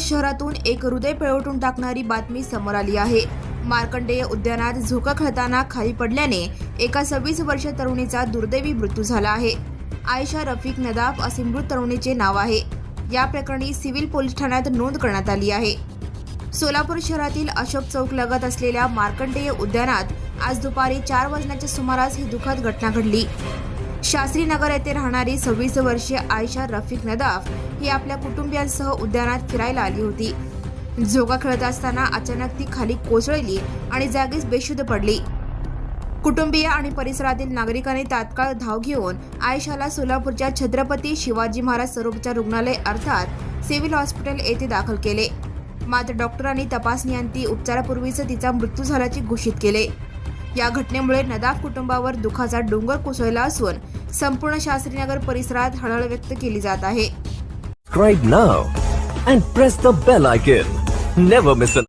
शहरातून एक हृदय पिळवटून टाकणारी बातमी समोर आली आहे. मार्कंडेय उद्यानात झोका खेळताना खाली पडल्याने एका सव्वीस वर्ष तरुणीचा दुर्दैवी मृत्यू झाला आहे. आयशा रफिक नदाफ असे मृत तरुणीचे नाव आहे. या प्रकरणी सिव्हिल पोलीस ठाण्यात नोंद करण्यात आली आहे. सोलापूर शहरातील अशोक चौक लगत असलेल्या मार्कंडेय उद्यानात आज दुपारी चार वाजण्याच्या सुमारास ही दुःखद घटना घडली. शास्त्रीनगर येथे राहणारी सव्वीस वर्षीय आयशा रफिक नदाफ ही आपल्या कुटुंबियांसह उद्यानात फिरायला आली होती. जोगा खेळत असताना अचानक ती खाली कोसळली आणि जागीच बेशुद्ध पडली. कुटुंबीय आणि परिसरातील नागरिकांनी तात्काळ धाव घेऊन आयशाला सोलापूरच्या छत्रपती शिवाजी महाराज स्वरूपच्या रुग्णालय अर्थात सिव्हिल हॉस्पिटल येथे दाखल केले. मात्र डॉक्टरांनी तपासणी उपचारापूर्वीच तिचा मृत्यू झाल्याचे घोषित केले. या घटनेमुळे नदाफ कुटुंबावर दुखाचा डोंगर कोसळला असून संपूर्ण शास्त्रीनगर परिसरात हळहळ व्यक्त केली जात आहे.